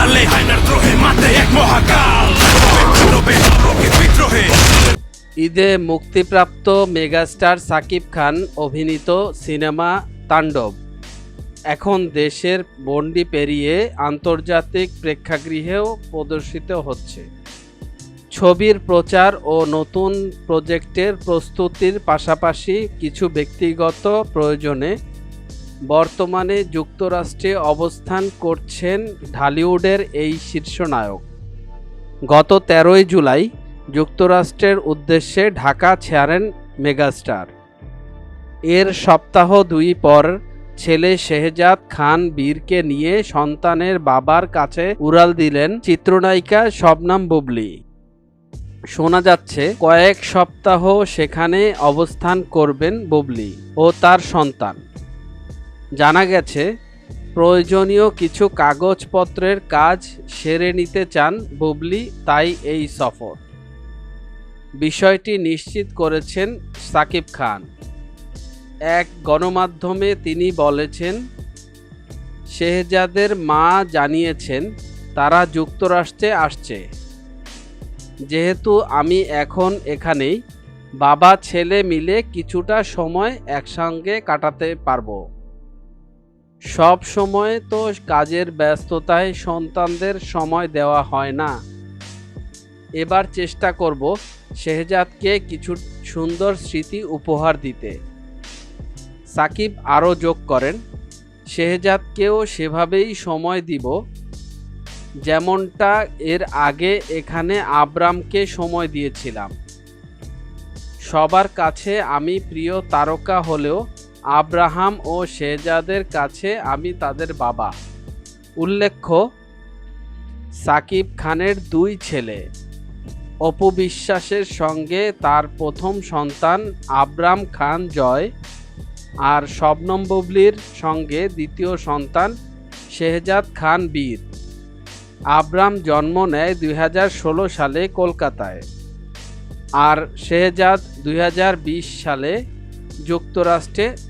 তালে হায়নার দ্রোহে মাতে এক মহাকাল। ঈদে মুক্তিপ্রাপ্ত মেগাস্টার সাকিব খান অভিনীত সিনেমা তাণ্ডব। এখন দেশের বন্ডি পেরিয়ে আন্তর্জাতিক প্রেক্ষাগৃহেও প্রদর্শিত হচ্ছে। ছবির প্রচার ও নতুন প্রজেক্টের প্রস্তুতির পাশাপাশি কিছু ব্যক্তিগত প্রয়োজনে বর্তমানে যুক্তরাষ্ট্রে অবস্থান করছেন ঢালিউডের এই শীর্ষনায়ক। গত তেরোই জুলাই যুক্তরাষ্ট্রের উদ্দেশ্যে ঢাকা ছাড়েন মেগাস্টার। এর সপ্তাহ দুই পর ছেলে শেহজাদ খান বীরকে নিয়ে সন্তানের বাবার কাছে উড়াল দিলেন চিত্রনায়িকা শবনাম বুবলি। শোনা যাচ্ছে, কয়েক সপ্তাহ সেখানে অবস্থান করবেন বুবলি ও তার সন্তান। জানা গেছে, প্রয়োজনীয় কিছু কাগজপত্রের কাজ সেরে নিতে চান বুবলি, তাই এই সফর। বিষয়টি নিশ্চিত করেছেন সাকিব খান। এক গণমাধ্যমে তিনি বলেছেন, শেহজাদের মা জানিয়েছেন, তারা যুক্তরাষ্ট্রে আসছে। যেহেতু আমি এখন এখানেই বাবা ছেলে মিলে কিছুটা সময় একসঙ্গে কাটাতে পারব। সব সময় তো কাজের ব্যস্ততায় সন্তানদের সময় দেওয়া হয় না। এবার চেষ্টা করব শেহজাদকে কিছু সুন্দর স্মৃতি উপহার দিতে। সাকিব আরও যোগ করেন, শেহজাদকেও সেভাবেই সময় দিব, যেমনটা এর আগে এখানে আব্রামকে সময় দিয়েছিলাম। সবার কাছে আমি প্রিয় তারকা হলেও আব্রাহাম ও শেহজাদের কাছে আমি তাদের বাবা। উল্লেখ্য, সাকিব খানের দুই ছেলে। অপু বিশ্বাসের সঙ্গে তার প্রথম সন্তান আব্রাম খান জয় আর শবনম বুবলির সঙ্গে দ্বিতীয় সন্তান শেহজাদ খান বীর। আব্রাম জন্ম নেয় দুই হাজার ষোলো সালে কলকাতায় আর শেহজাদ দুই হাজার বিশ সালে যুক্তরাষ্ট্রে